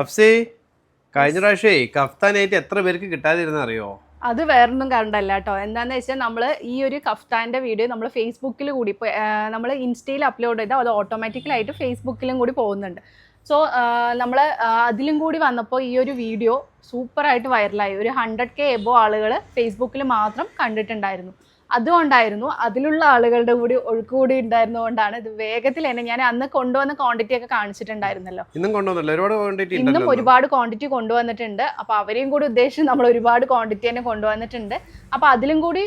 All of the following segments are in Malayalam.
അഫ്സി കഴിഞ്ഞ പ്രാവശ്യമേ കഫ്താനായിട്ട് എത്ര പേർക്ക് കിട്ടാതിരുന്ന അറിയോ? അത് വേറൊന്നും കണ്ടല്ല കേട്ടോ. എന്താണെന്ന് വെച്ചാൽ നമ്മൾ ഈ ഒരു കഫ്താന്റെ വീഡിയോ നമ്മൾ ഫേസ്ബുക്കിൽ കൂടി നമ്മൾ ഇൻസ്റ്റയിൽ അപ്ലോഡ് ചെയ്താൽ അത് ഓട്ടോമാറ്റിക്കലായിട്ട് ഫേസ്ബുക്കിലും കൂടി പോകുന്നുണ്ട്. സോ നമ്മൾ അതിലും കൂടി വന്നപ്പോൾ ഈ ഒരു വീഡിയോ സൂപ്പറായിട്ട് വൈറലായി. ഒരു ഹൺഡ്രഡ് കെ എബോ ആളുകൾ ഫേസ്ബുക്കിൽ മാത്രം കണ്ടിട്ടുണ്ടായിരുന്നു. അതുകൊണ്ടായിരുന്നു അതിലുള്ള ആളുകളുടെ കൂടി ഒഴുക്ക് കൂടി ഉണ്ടായിരുന്നതുകൊണ്ടാണ് ഇത് വേഗത്തിൽ തന്നെ ഞാൻ അന്ന് കൊണ്ടുവന്ന ക്വാണ്ടിറ്റി ഒക്കെ കാണിച്ചിട്ടുണ്ടായിരുന്നല്ലോ. ഇന്നും കൊണ്ടുവന്നല്ലോ? ഒരുപാട് ക്വാണ്ടിറ്റി ഇന്നും ഒരുപാട് ക്വാണ്ടിറ്റി കൊണ്ടുവന്നിട്ടുണ്ട്. അപ്പൊ അവരെയും കൂടി ഉദ്ദേശിച്ച് നമ്മൾ ഒരുപാട് ക്വാണ്ടിറ്റി തന്നെ കൊണ്ടുവന്നിട്ടുണ്ട്. അപ്പൊ അതിലും കൂടി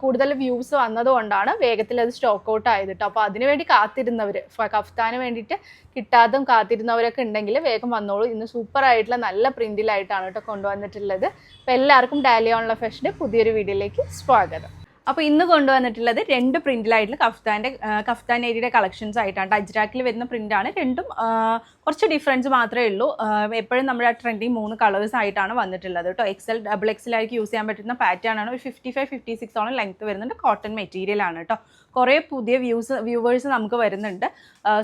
കൂടുതൽ വ്യൂസ് വന്നതുകൊണ്ടാണ് വേഗത്തിൽ അത് സ്റ്റോക്ക് ഔട്ട് ആയത് കേട്ടോ അപ്പോൾ അതിനു വേണ്ടി കാത്തിരുന്നവർ കഫ്താന് വേണ്ടിയിട്ട് കിട്ടാതും കാത്തിരുന്നവരൊക്കെ ഉണ്ടെങ്കിൽ വേഗം വന്നോളൂ. ഇന്ന് സൂപ്പർ ആയിട്ടുള്ള നല്ല പ്രിന്റിലായിട്ടാണ് കേട്ടോ കൊണ്ടുവന്നിട്ടുള്ളത്. അപ്പോൾ എല്ലാവർക്കും ഡാലി ഓൺലൈൻ ഫാഷന്റെ പുതിയൊരു വീഡിയോയിലേക്ക് സ്വാഗതം. അപ്പോൾ ഇന്ന് കൊണ്ടുവന്നിട്ടുള്ളത് രണ്ട് പ്രിന്റിലായിട്ടുള്ള കഫ്താന്റെ കഫ്താൻ ഏരിയയുടെ കളക്ഷൻസ് ആയിട്ടാണ്. അജ്രാക്കിൽ വരുന്ന പ്രിന്റാണ് രണ്ടും കുറച്ച് ഡിഫറൻസ് മാത്രമേ ഉള്ളൂ. എപ്പോഴും നമ്മുടെ ട്രെൻഡിങ് മൂന്ന് കളേഴ്സ് ആയിട്ടാണ് വന്നിട്ടുള്ളത് കേട്ടോ എക്സൽ ഡബിൾ എക്സൽ എക്സലായിരിക്കും യൂസ് ചെയ്യാൻ പറ്റുന്ന പാറ്റേൺ ആണ്. ഒരു ഫിഫ്റ്റി ഫൈവ് ഫിഫ്റ്റി സിക്സ് ഓണം ലെങ്ത് വരുന്നുണ്ട്. കോട്ടൺ മെറ്റീരിയൽ ആണ് കേട്ടോ കുറേ പുതിയ വ്യൂസ് വ്യൂവേഴ്സ് നമുക്ക് വരുന്നുണ്ട്.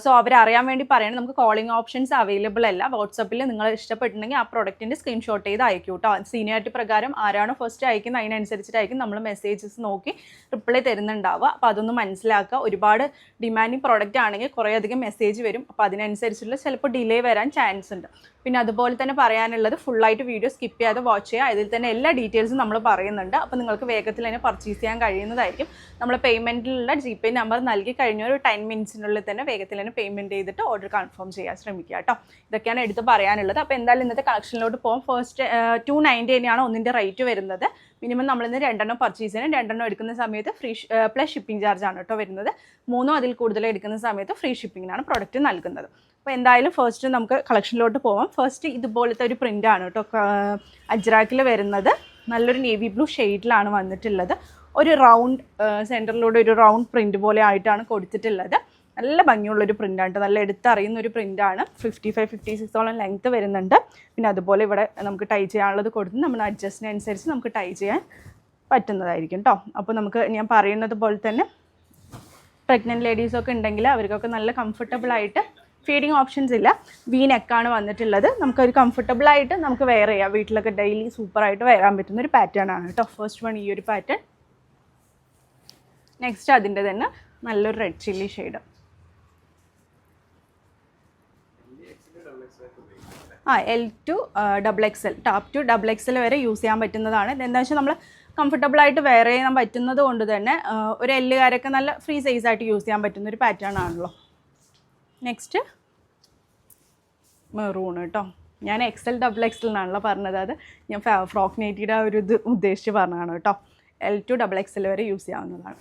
സോ അവരറിയാൻ വേണ്ടി പറയണം. നമുക്ക് കോളിംഗ് ഓപ്ഷൻസ് അവൈലബിൾ അല്ല. വാട്സപ്പിൽ നിങ്ങൾ ഇഷ്ടപ്പെട്ടിട്ടുണ്ടെങ്കിൽ ആ പ്രൊഡക്റ്റിന്റെ സ്ക്രീൻഷോട്ട് ചെയ്ത് അയക്കൂ കേട്ടോ സീനിയോറിറ്റി പ്രകാരം ആരാണോ ഫസ്റ്റ് അയക്കുന്നത് അതിനനുസരിച്ചിട്ടായിരിക്കും നമ്മൾ മെസ്സേജസ് നോക്കി റിപ്ലൈ തരുന്നുണ്ടാവുക. അപ്പോൾ അതൊന്ന് മനസ്സിലാക്കുക. ഒരുപാട് ഡിമാൻഡിങ് പ്രോഡക്റ്റ് ആണെങ്കിൽ കുറേയധികം മെസ്സേജ് വരും. അപ്പോൾ അതിനനുസരിച്ചുള്ള ചിലപ്പോൾ ഡിലേ വരാൻ ചാൻസ് ഉണ്ട്. പിന്നെ അതുപോലെ തന്നെ പറയാനുള്ളത് ഫുള്ളായിട്ട് വീഡിയോ സ്കിപ്പ് ചെയ്യാതെ വാച്ച് ചെയ്യുക. അതിൽ തന്നെ എല്ലാ ഡീറ്റെയിൽസും നമ്മൾ പറയുന്നുണ്ട്. അപ്പോൾ നിങ്ങൾക്ക് വേഗത്തിൽ തന്നെ പർച്ചേസ് ചെയ്യാൻ കഴിയുന്നതായിരിക്കും. നമ്മൾ പേയ്മെന്റിലുള്ള ജി പേ നമ്പർ നൽകി കഴിഞ്ഞ ഒരു ടെൻ മിനിറ്റ്സിനുള്ളിൽ തന്നെ വേഗത്തിൽ തന്നെ പേയ്മെന്റ് ചെയ്തിട്ട് ഓർഡർ കൺഫേം ചെയ്യാൻ ശ്രമിക്കുക കേട്ടോ ഇതൊക്കെയാണ് എടുത്ത് പറയാനുള്ളത്. അപ്പോൾ എന്തായാലും ഇന്നത്തെ കളക്ഷനിലോട്ട് പോകും ഫസ്റ്റ് ടു നയന്റി തന്നെയാണ് ഒന്നിന്റെ റേറ്റ് വരുന്നത്. മിനിമം നമ്മളിന്ന് രണ്ടെണ്ണം പർച്ചേസ് ചെയ്യണം. രണ്ടെണ്ണം എടുക്കുന്ന സമയത്ത് ഫ്രീ പ്ലസ് ഷിപ്പിംഗ് ചാർജ് ആണ് കേട്ടോ വരുന്നത്. മൂന്നോ അതിൽ കൂടുതൽ എടുക്കുന്ന സമയത്ത് ഫ്രീ ഷിപ്പിങ്ങിനാണ് പ്രൊഡക്റ്റ് നൽകുന്നത്. അപ്പോൾ എന്തായാലും ഫസ്റ്റ് നമുക്ക് കളക്ഷനിലോട്ട് പോവാം. ഫസ്റ്റ് ഇതുപോലത്തെ ഒരു പ്രിന്റാണ് കേട്ടോ അജ്രാക്കിൽ വരുന്നത്. നല്ലൊരു നേവി ബ്ലൂ ഷെയ്ഡിലാണ് വന്നിട്ടുള്ളത്. ഒരു റൗണ്ട് സെന്ററിലൂടെ ഒരു റൗണ്ട് പ്രിന്റ് പോലെ ആയിട്ടാണ് കൊടുത്തിട്ടുള്ളത്. നല്ല ഭംഗിയുള്ളൊരു പ്രിന്റാണ് നല്ല എടുത്തറിയുന്ന ഒരു പ്രിന്റാണ് ഫിഫ്റ്റി ഫൈവ് ഫിഫ്റ്റി സിക്സോളം ലെങ്ത്ത് വരുന്നുണ്ട്. പിന്നെ അതുപോലെ ഇവിടെ നമുക്ക് ടൈ ചെയ്യാനുള്ളത് കൊടുത്ത് നമ്മുടെ അഡ്ജസ്റ്റിനനുസരിച്ച് നമുക്ക് ടൈ ചെയ്യാൻ പറ്റുന്നതായിരിക്കും കേട്ടോ അപ്പോൾ നമുക്ക് ഞാൻ പറയുന്നത് പോലെ തന്നെ പ്രഗ്നന്റ് ലേഡീസൊക്കെ ഉണ്ടെങ്കിൽ അവർക്കൊക്കെ നല്ല കംഫർട്ടബിൾ ആയിട്ട് ഫീഡിങ് ഓപ്ഷൻസ് ഇല്ല. വി നെക്കാണ് വന്നിട്ടുള്ളത്. നമുക്കൊരു കംഫർട്ടബിൾ ആയിട്ട് നമുക്ക് വെയർ ചെയ്യാം. വീട്ടിലൊക്കെ ഡെയിലി സൂപ്പറായിട്ട് വരാൻ പറ്റുന്ന ഒരു പാറ്റേൺ ആണ് കേട്ടോ ഫസ്റ്റ് വൺ ഈ ഒരു പാറ്റേൺ നെക്സ്റ്റ് അതിന്റെ തന്നെ നല്ലൊരു റെഡ് ചില്ലി ഷെയ്ഡ് ആ L to double X L top to double X L വരെ യൂസ് ചെയ്യാൻ പറ്റുന്നതാണ്. ഇതെന്താ വെച്ചാൽ നമ്മൾ കംഫർട്ടബിൾ ആയിട്ട് വെയർ ചെയ്യാൻ പറ്റുന്നത് കൊണ്ട് തന്നെ ഒരു എല്ലുകാരൊക്കെ നല്ല ഫ്രീ സൈസ് ആയിട്ട് യൂസ് ചെയ്യാൻ പറ്റുന്ന ഒരു പാറ്റേൺ ആണല്ലോ. നെക്സ്റ്റ് മെറൂൺ കേട്ടോ ഞാൻ X L double X L എന്നാണല്ലോ പറഞ്ഞത്. അത് ഞാൻ ഫ്രോക്ക് നൈറ്റിയുടെ ഒരു ഇത് ഉദ്ദേശിച്ച് പറഞ്ഞതാണ് കേട്ടോ L to double X L വരെ യൂസ് ചെയ്യാവുന്നതാണ്.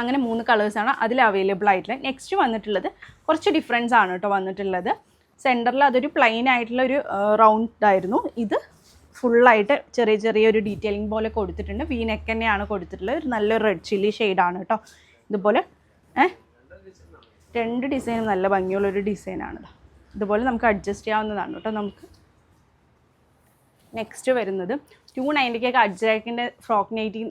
അങ്ങനെ മൂന്ന് കളേഴ്സാണ് അതിൽ അവൈലബിൾ ആയിട്ടുള്ളത്. നെക്സ്റ്റ് വന്നിട്ടുള്ളത് കുറച്ച് ഡിഫറൻസ് ആണ് കേട്ടോ വന്നിട്ടുള്ളത്. സെന്ററിൽ അതൊരു പ്ലെയിൻ ആയിട്ടുള്ള ഒരു റൗണ്ട് ആയിരുന്നു ഇത് ഫുള്ളായിട്ട് ചെറിയ ചെറിയ ഒരു ഡീറ്റെയിലിംഗ് പോലെ കൊടുത്തിട്ടുണ്ട്. വി നെക്ക് തന്നെയാണ് കൊടുത്തിട്ടുള്ളത്. ഒരു നല്ലൊരു റെഡ് ചില്ലി ഷെയ്ഡാണ് കേട്ടോ ഇതുപോലെ ഏഹ് രണ്ട് ഡിസൈനും നല്ല ഭംഗിയുള്ളൊരു ഡിസൈനാണ് ഇതുപോലെ നമുക്ക് അഡ്ജസ്റ്റ് ചെയ്യാവുന്നതാണ് കേട്ടോ നമുക്ക്. നെക്സ്റ്റ് വരുന്നത്. ടു നയന്റിക്കൊക്കെ അഡ്ജാക്കിന്റെ ഫ്രോക്ക് നൈറ്റി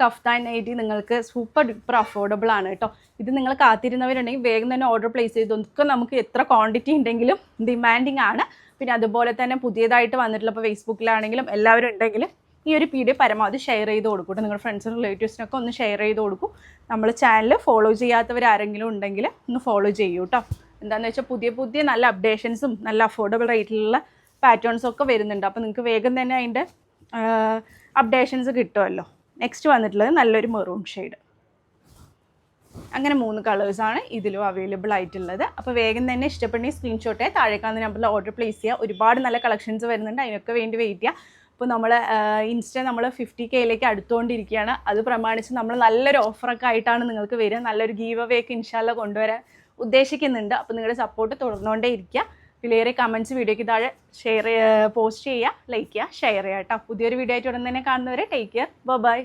കഫ്താൻ നൈറ്റി നിങ്ങൾക്ക് സൂപ്പർ ഡുപ്പർ അഫോർഡബിൾ ആണ് കേട്ടോ ഇത് നിങ്ങൾ കാത്തിരുന്നവരുണ്ടെങ്കിൽ വേഗം തന്നെ ഓർഡർ പ്ലേസ് ചെയ്ത് ഒക്കെ നമുക്ക് എത്ര ക്വാണ്ടിറ്റി ഉണ്ടെങ്കിലും ഡിമാൻഡിങ് ആണ്. പിന്നെ അതുപോലെ തന്നെ പുതിയതായിട്ട് വന്നിട്ടുള്ള ഇപ്പോൾ ഫേസ്ബുക്കിലാണെങ്കിലും എല്ലാവരും ഉണ്ടെങ്കിലും ഈ ഒരു പീഡിയ പരമാവധി ഷെയർ ചെയ്ത് കൊടുക്കും നിങ്ങളുടെ ഫ്രണ്ട്സിനും റിലേറ്റീവ്സിനൊക്കെ ഒന്ന് ഷെയർ ചെയ്ത് കൊടുക്കും. നമ്മൾ ചാനൽ ഫോളോ ചെയ്യാത്തവർ ആരെങ്കിലും ഉണ്ടെങ്കിൽ ഒന്ന് ഫോളോ ചെയ്യൂ കേട്ടോ എന്താണെന്ന് വെച്ചാൽ പുതിയ പുതിയ നല്ല അപ്ഡേഷൻസും നല്ല അഫോർഡബിൾ റേറ്റിലുള്ള പാറ്റേൺസും ഒക്കെ വരുന്നുണ്ട്. അപ്പോൾ നിങ്ങൾക്ക് വേഗം തന്നെ അതിന്റെ അപ്ഡേഷൻസ് കിട്ടുമല്ലോ. നെക്സ്റ്റ് വന്നിട്ടുള്ളത് നല്ലൊരു മെറൂൺ ഷെയ്ഡ് അങ്ങനെ മൂന്ന് കളേഴ്സാണ് ഇതിലും അവൈലബിൾ ആയിട്ടുള്ളത്. അപ്പോൾ വേഗം തന്നെ ഇഷ്ടപ്പെടുന്ന സ്ക്രീൻഷോട്ടേ താഴേക്കാവുന്ന നമ്പറിൽ ഓർഡർ പ്ലേസ് ചെയ്യുക. ഒരുപാട് നല്ല കളക്ഷൻസ് വരുന്നുണ്ട്. അതിനൊക്കെ വേണ്ടി വെയിറ്റ് ചെയ്യുക. അപ്പോൾ നമ്മൾ ഇൻസ്റ്റ നമ്മൾ ഫിഫ്റ്റി കെയിലേക്ക് അടുത്തുകൊണ്ടിരിക്കുകയാണ് അത് പ്രമാണിച്ച് നമ്മൾ നല്ലൊരു ഓഫറൊക്കെ ആയിട്ടാണ് നിങ്ങൾക്ക് വരിക. നല്ലൊരു ഗീവ് അവേ ഒക്കെ ഇൻഷാല്ല കൊണ്ടുവരാൻ ഉദ്ദേശിക്കുന്നുണ്ട്. അപ്പോൾ നിങ്ങളുടെ സപ്പോർട്ട് തുടർന്നുകൊണ്ടേ ഇരിക്കുക. വിലയേറെ കമന്റ്സ് വീഡിയോയ്ക്ക് താഴെ ഷെയർ പോസ്റ്റ് ചെയ്യുക ലൈക്ക് ചെയ്യുക ഷെയർ ചെയ്യുക കേട്ടോ. പുതിയൊരു വീഡിയോ ആയിട്ട് ഉടനെ തന്നെ കാണുന്നവരെ ടേക്ക് കെയർ ബൈ